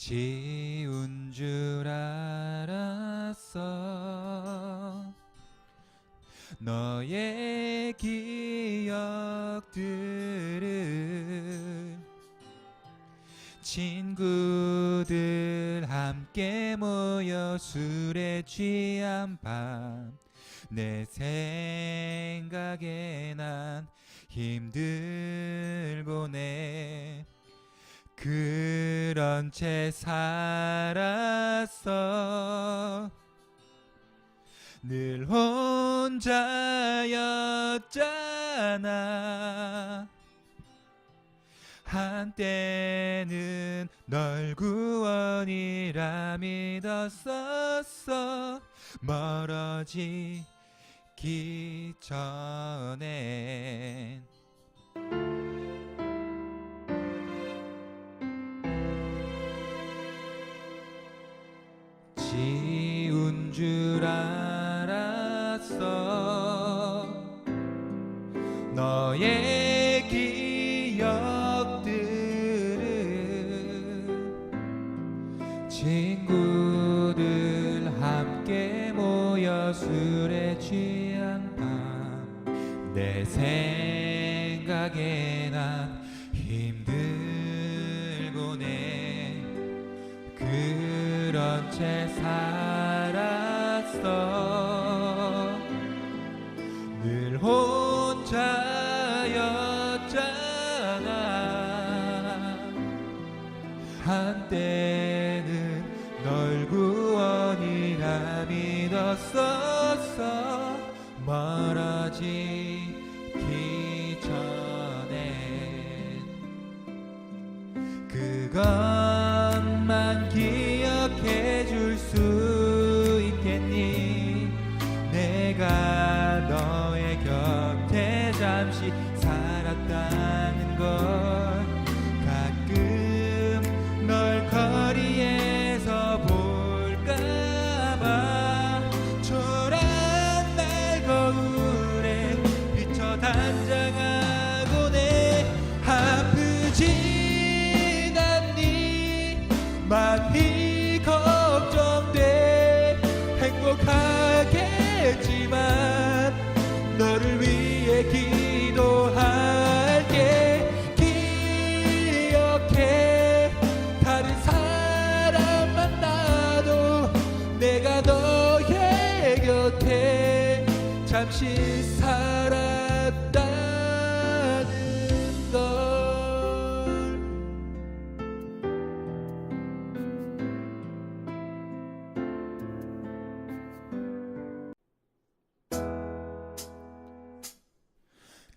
지운 줄 알았어. 너의 기억들을 친구들 함께 모여 술에 취한 밤. 내 생각에 난 힘들곤 해그 런 채 살았어. 늘 혼자였잖아. 한때는 널 구원이라 믿었었어. 멀어지기 전엔 줄 알았어. 너의 기억들을 친구들 함께 모여 술에 취한 밤. 내 생각에 난 힘들곤 해 그런 채 살 았어. 늘 혼자였잖아. 한때는 널 구원이라 믿었었어. 멀어지 기 전엔 그것 많이 걱정돼. 행복하겠지만 너를 위해 기도할게. 기억해. 다른 사람 만나도 내가 너의 곁에 잠시 살았다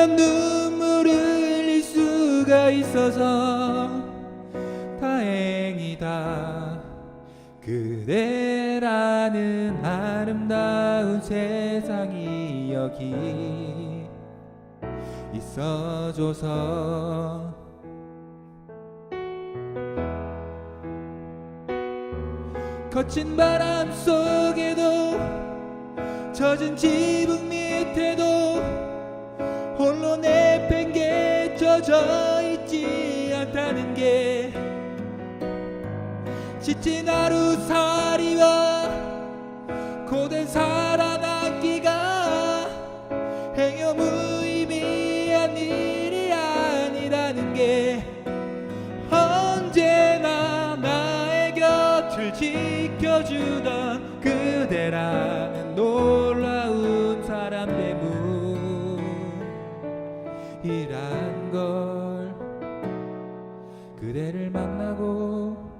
들면 눈물을 흘릴 수가 있어서 다행이다. 그대라는 아름다운 세상이 여기 있어줘서 거친 바람 속에도 젖은 지붕 밑에도 내 팽개쳐져 있지 않다는 게 지친 하루살이와 고된 살아남기가 행여 무의미한 일이 아니라는 게 언제나 나의 곁을 지켜주던 그대라는 놀라 걸 그대를 만나고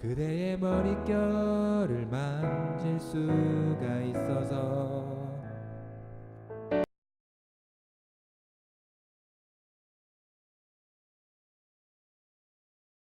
그대의 머릿결을 만질 수가 있어서